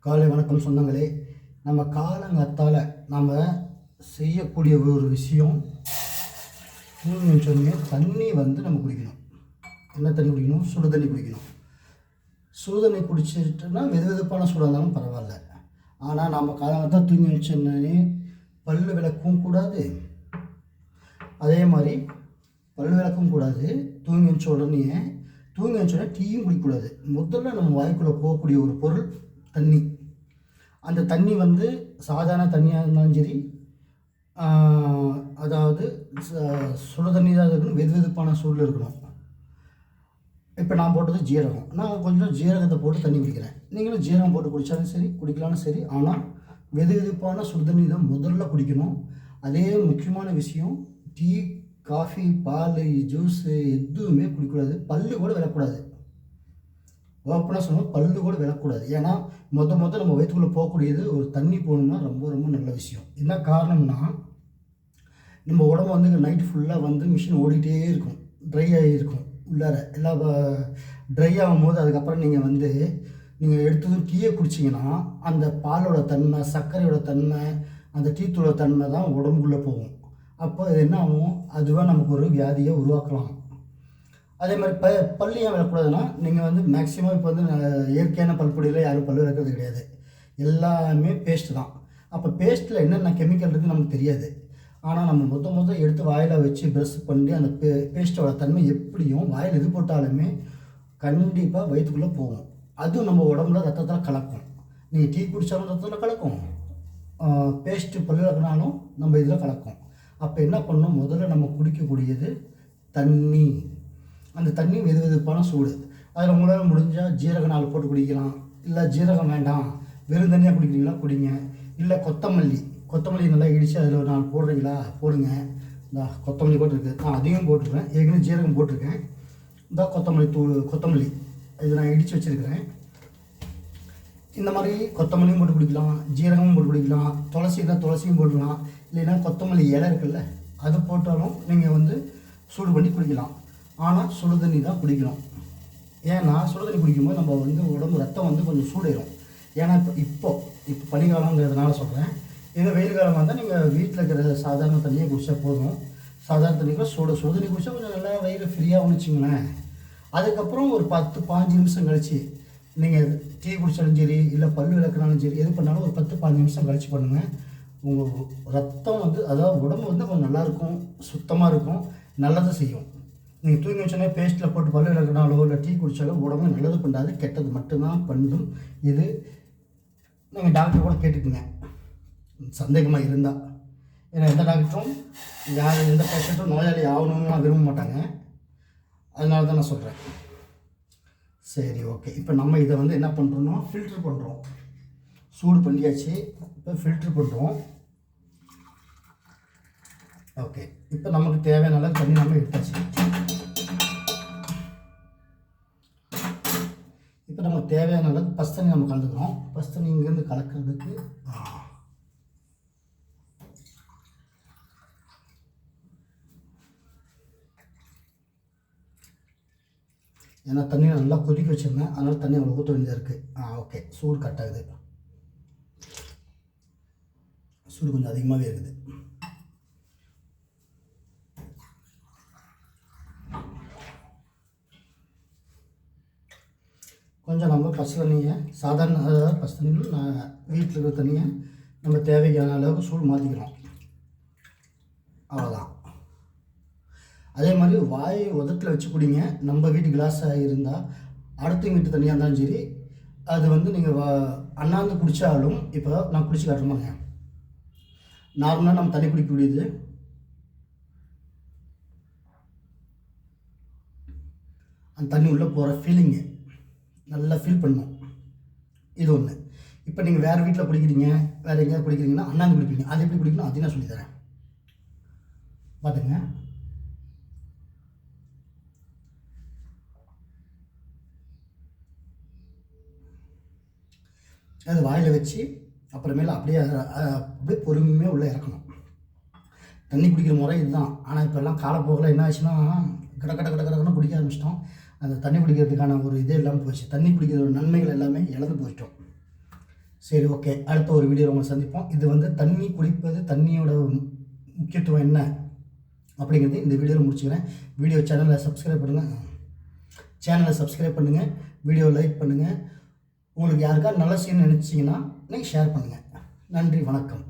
காலை வணக்கம் சொன்னாங்களே நம்ம காலங்கத்தால் நம்ம செய்யக்கூடிய ஒரு விஷயம் தூங்கி சொன்னே தண்ணி வந்து நம்ம குடிக்கணும். என்ன தண்ணி குடிக்கணும்? சுடு தண்ணி குடிக்கணும். சுடு தண்ணி குடிச்சிட்டுனா வெது வெதுப்பான சூடாக இருந்தாலும் பரவாயில்ல. ஆனால் நம்ம காலங்கத்தான் தூங்கி வச்சோன்னே பல் விளக்கவும் கூடாது. அதே மாதிரி பல் விளக்கவும் கூடாது. தூங்கி வச்ச உடனே தூங்கி வச்ச டீயும் குடிக்கக்கூடாது. முதல்ல நம்ம வாய்க்குள்ளே போகக்கூடிய ஒரு பொருள் தண்ணி. அந்த தண்ணி வந்து சாதாரண தண்ணியாக இருந்தாலும் சரி அதாவது ச- தண்ணி தான் இருக்கணும் வெது வெதுப்பான சூடில் இருக்கணும். இப்போ நான் போட்டது ஜீரகம். நான் கொஞ்சம் ஜீரகத்தை போட்டு தண்ணி குடிக்கிறேன். நீங்களும் ஜீரகம் போட்டு குடித்தாலும் சரி குடிக்கலாலும் சரி ஆனால் வெது வெதுப்பான சுடு தண்ணி தான் முதல்ல குடிக்கணும். அதே முக்கியமான விஷயம் டீ காஃபி பால் ஜூஸு எதுவுமே குடிக்கக்கூடாது பல்லு கூட விளக்கூடாது ஓப்பனாக சொன்னால் பல்லு கூட விளக்கூடாது ஏன்னா மொத்த மொத்த நம்ம வயிற்றுக்குள்ளே போகக்கூடியது ஒரு தண்ணி போகணும்னா ரொம்ப ரொம்ப நல்ல விஷயம். என்ன காரணம்னா நம்ம உடம்பு வந்து நைட் ஃபுல்லாக வந்து மிஷின் ஓடிக்கிட்டே இருக்கும். ட்ரை ஆகியிருக்கும் உள்ளார. எல்லாம் ட்ரை ஆகும்போது அதுக்கப்புறம் நீங்கள் வந்து நீங்கள் எடுத்ததும் டீயை குடிச்சிங்கன்னா அந்த பாலோட தன்மை சர்க்கரையோட தன்மை அந்த டீத்தூளோட தன்மை தான் உடம்புக்குள்ளே போகும். அப்போ அது என்ன ஆகும்? அதுவாக நமக்கு ஒரு வியாதியை உருவாக்கலாம். அதே மாதிரி ப பல்லு ஏன் விளக்கூடாதுன்னா நீங்கள் வந்து மேக்ஸிமம் இப்போ வந்து இயற்கையான பல்பொடியில் யாரும் பல்லு விளக்குறது கிடையாது. எல்லாமே பேஸ்ட்டு தான். அப்போ பேஸ்ட்டில் என்னென்ன கெமிக்கல் இருக்குது நமக்கு தெரியாது. ஆனால் நம்ம மொத்த மொத்தம் எடுத்து வாயில் வச்சு ப்ரெஷ் பண்ணி அந்த பே பேஸ்ட்டோட தன்மை எப்படியும் வாயில் எது போட்டாலுமே கண்டிப்பாக வயிற்றுக்குள்ளே போகும். அதுவும் நம்ம உடம்புல ரத்தத்தில் கலக்கும். நீங்கள் டீ குடித்தாலும் ரத்தத்தில் கலக்கும். பேஸ்ட்டு பல்லு விளக்குனாலும் நம்ம இதில் கலக்கும். அப்போ என்ன பண்ணணும்? முதல்ல நம்ம குடிக்கக்கூடியது தண்ணி. அந்த தண்ணி வெது வெதுப்பான சூடு. அதில் உங்களால் முடிஞ்சால் ஜீரக நாள் போட்டு குடிக்கலாம். இல்லை ஜீரகம் வேண்டாம். வெறும் தண்ணியாக குடிக்கிறீங்களா? குடிங்க. இல்லை கொத்தமல்லி. கொத்தமல்லி நல்லா இடித்து அதில் ஒரு நாள் போடுறீங்களா? போடுங்க. இந்த கொத்தமல்லி போட்டிருக்கு. நான் அதையும் போட்டிருக்கேன். ஏற்கனவே ஜீரகம் போட்டிருக்கேன். இந்த கொத்தமல்லி தூள் கொத்தமல்லி. இது நான் இடித்து வச்சுருக்கிறேன். இந்த மாதிரி கொத்தமல்லியும் போட்டு பிடிக்கலாம் ஜீரகமும் போட்டு பிடிக்கலாம் துளசி தான் துளசியும் போடலாம் இல்லைன்னா கொத்தமல்லி இலை இருக்குல்ல அது போட்டாலும் நீங்கள் வந்து சூடு பண்ணி குடிக்கலாம். ஆனால் சுடு தண்ணி தான் குடிக்கணும். ஏன்னா சுடு தண்ணி குடிக்கும்போது நம்ம வந்து உடம்பு ரத்தம் வந்து கொஞ்சம் சூடேறும். ஏன்னா இப்போ இப்போ இப்போ பனிக்காலங்கிறதுனால சொல்கிறேன் இதே வெயில் காலமாக இருந்தால் நீங்கள் வீட்டில் இருக்கிற சாதாரண தண்ணியை குடித்தா போதும். சாதாரண தண்ணிக்கு சுடு சுடு தண்ணி குடித்தா கொஞ்சம் நல்லா வயிறு ஃப்ரீயாகும் வச்சுங்களேன் அதுக்கப்புறம் ஒரு பத்து பாஞ்சு நிமிஷம் கழிச்சு நீங்கள் டீ குடித்தாலும் சரி இல்லை பல்லு விளக்குனாலும் சரி எது பண்ணாலும் ஒரு பத்து பதினஞ்சு நிமிஷம் கழிச்சு பண்ணுங்கள் உங்கள் ரத்தம் வந்து அதாவது உடம்பு வந்து கொஞ்சம் நல்லாயிருக்கும் சுத்தமாக இருக்கும் நல்லதும் செய்யும். நீங்கள் தூங்கி வச்சோன்னே பேஸ்ட்டில் போட்டு பல்லு விளக்குனாலோ இல்லை டீ குடித்தாலோ உடம்பு நல்லது பண்ணாது கெட்டது மட்டும்தான் பண்ணும். இது நீங்கள் டாக்டர் கூட கேட்டுக்குங்க. சந்தேகமாக இருந்தால் ஏன்னா எந்த டாக்டரும் யார் எந்த பேஷண்ட்டும் நோயாளி ஆகணும்னு விரும்ப மாட்டாங்க. அதனால தான் நான் சொல்கிறேன் சரி ஓகே இப்போ நம்ம இதை வந்து என்ன பண்ணுறோன்னா ஃபில்ட்ரு பண்ணுறோம் சூடு பண்ணியாச்சு. இப்போ ஃபில்ட்ரு பண்ணுறோம் ஓகே இப்போ நமக்கு தேவையான அளவு தண்ணி நம்ம எடுத்தாச்சு. இப்போ நமக்கு தேவையான அளவுக்கு பஸ் தண்ணி நம்ம கலந்துக்கிறோம். பஸ் தண்ணி இங்கேருந்து கலக்கிறதுக்கு ஏன்னா தண்ணி நல்லா கொதிக்க வச்சுருந்தேன். அதனால் தண்ணி அவ்வளோ ஊற்ற வேண்டியதாக இருக்குது ஆ ஓகே சூடு கட் ஆகுது. சூடு கொஞ்சம் அதிகமாகவே இருக்குது. கொஞ்சம் நம்ம பசு தண்ணியை சாதாரண அதாவது பசு தண்ணி நான் வீட்டில் இருக்கிற தண்ணியை நம்ம தேவைக்கான அளவுக்கு சூடு மாற்றிக்கிறோம் அவ்வளோதான் அதே மாதிரி வாய் உதட்டில் வச்சு குடிங்க. நம்ம வீட்டு கிளாஸாக இருந்தால் அடுத்த வீட்டு தண்ணியாக இருந்தாலும் சரி அது வந்து நீங்கள் அண்ணாந்து குடித்தாலும் இப்போ நான் குடிச்சு காட்டுறேமாங்க நார்மலாக நம்ம தண்ணி குடிக்க முடியுது அந்த தண்ணி உள்ளே போகிற ஃபீலிங்கு நல்லா ஃபீல் பண்ணும். இது ஒன்று இப்போ நீங்கள் வேறு வீட்டில் குடிக்கிறீங்க வேறு எங்கேயாவது குடிக்கிறீங்கன்னா அண்ணாந்து குடிப்பீங்க. அது எப்படி குடிக்கணும்? அதையும் நான் சொல்லித்தரேன் பார்த்துங்க அது வாயில் வச்சு அப்புறமேல அப்படியே அப்படியே பொறுமையாக உள்ளே இறக்கணும். தண்ணி குடிக்கிற முறை இதுதான். ஆனால் இப்போல்லாம் காலப்போக்கில் என்ன ஆச்சுன்னா கட கட கட கடக்கணும் குடிக்க ஆரம்பிச்சிட்டோம். அந்த தண்ணி குடிக்கிறதுக்கான ஒரு இதே இல்லாமல் போச்சு. தண்ணி குடிக்கிற நன்மைகள் எல்லாமே இழந்து போயிட்டோம். சரி ஓகே. அடுத்த ஒரு வீடியோ உங்களை சந்திப்போம். இது வந்து தண்ணி குடிப்பது தண்ணியோட முக்கியத்துவம் என்ன அப்படிங்கிறது இந்த வீடியோவில் முடிச்சுக்கிறேன். வீடியோ சேனலை சப்ஸ்கிரைப் பண்ணுங்கள் சேனலை சப்ஸ்கிரைப் பண்ணுங்கள் வீடியோ லைக் பண்ணுங்கள் உங்களுக்கு யாருக்கா நல்ல சீன் நினச்சிங்கன்னா நீங்கள் ஷேர் பண்ணுங்கள் நன்றி வணக்கம்.